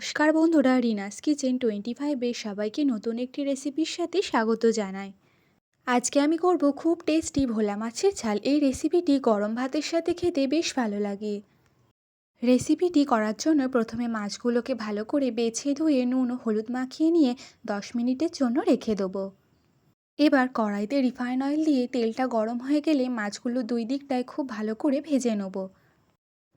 নমস্কার বন্ধুরা, Rina's kitchen twenty ফাইভে সবাইকে নতুন একটি রেসিপির সাথে স্বাগত জানাই। আজকে আমি করব খুব টেস্টি ভোলা মাছের ঝাল। এই রেসিপিটি গরম ভাতের সাথে খেতে বেশ ভালো লাগে। রেসিপিটি করার জন্য প্রথমে মাছগুলোকে ভালো করে বেছে ধুয়ে নুন ও হলুদ মাখিয়ে নিয়ে দশ মিনিটের জন্য রেখে দেবো। এবার কড়াইতে রিফাইন অয়েল দিয়ে তেলটা গরম হয়ে গেলে মাছগুলো দুই দিকটায় খুব ভালো করে ভেজে নেব।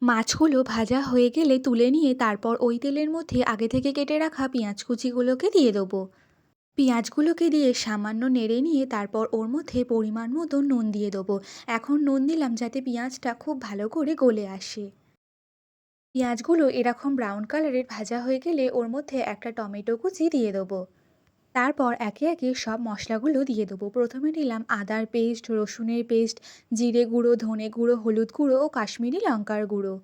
মাছগুলো ভাজা হয়ে গেলে তুলে নিয়ে তারপর ওই তেলের মধ্যে আগে থেকে কেটে রাখা পেঁয়াজ কুচিগুলোকে দিয়ে দেবো। পেঁয়াজগুলোকে দিয়ে সামান্য নেড়ে নিয়ে তারপর ওর মধ্যে পরিমাণ মতো নুন দিয়ে দেবো। এখন নুন দিলাম যাতে পেঁয়াজটা খুব ভালো করে গলে আসে। পেঁয়াজগুলো এরকম ব্রাউন কালারের ভাজা হয়ে গেলে ওর মধ্যে একটা টমেটো কুচি দিয়ে দেবো। তারপর একে একে সব মশলাগুলো দিয়ে দেবো। প্রথমে নিলাম আদার পেস্ট, রসুনের পেস্ট, জিরে গুঁড়ো, ধনে গুঁড়ো, হলুদ গুঁড়ো ও কাশ্মীরি লঙ্কার গুঁড়ো।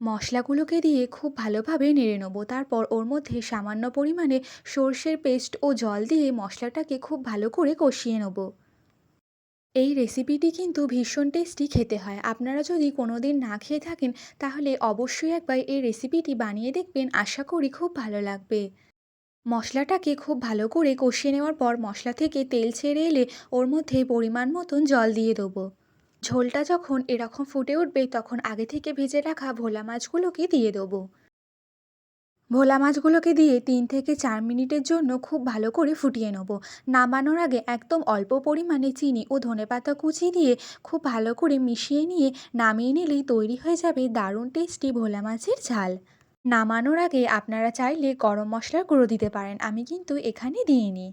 মশলাগুলোকে দিয়ে খুব ভালোভাবে নেড়ে নেব। তারপর ওর মধ্যে সামান্য পরিমাণে সর্ষের পেস্ট ও জল দিয়ে মশলাটাকে খুব ভালো করে কষিয়ে নেব। এই রেসিপিটি কিন্তু ভীষণ টেস্টি খেতে হয়। আপনারা যদি কোনো দিন না খেয়ে থাকেন, তাহলে অবশ্যই একবার এই রেসিপিটি বানিয়ে দেখবেন। আশা করি খুব ভালো লাগবে। মশলাটাকে খুব ভালো করে কষিয়ে নেওয়ার পর মশলা থেকে তেল ছেড়ে এলে ওর মধ্যে পরিমাণ মতন জল দিয়ে দেবো। ঝোলটা যখন এরকম ফুটে উঠবে তখন আগে থেকে ভেজে রাখা ভোলা মাছগুলোকে দিয়ে দেবো। ভোলা মাছগুলোকে দিয়ে তিন থেকে চার মিনিটের জন্য খুব ভালো করে ফুটিয়ে নেব। নামানোর আগে একদম অল্প পরিমাণে চিনি ও ধনেপাতা কুচি দিয়ে খুব ভালো করে মিশিয়ে নিয়ে নামিয়ে নিলেই তৈরি হয়ে যাবে দারুণ টেস্টি ভোলা মাছের ঝাল। নামানোর আগে আপনারা চাইলে গরম মশলার গুঁড়ো দিতে পারেন, আমি কিন্তু এখানে দিইনি।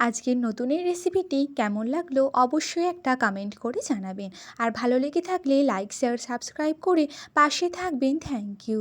আজকের নতুন এই রেসিপিটি কেমন লাগল অবশ্যই একটা কমেন্ট করে জানাবেন। আর ভালো লেগে থাকলে লাইক, শেয়ার, সাবস্ক্রাইব করে পাশে থাকবেন। Thank you.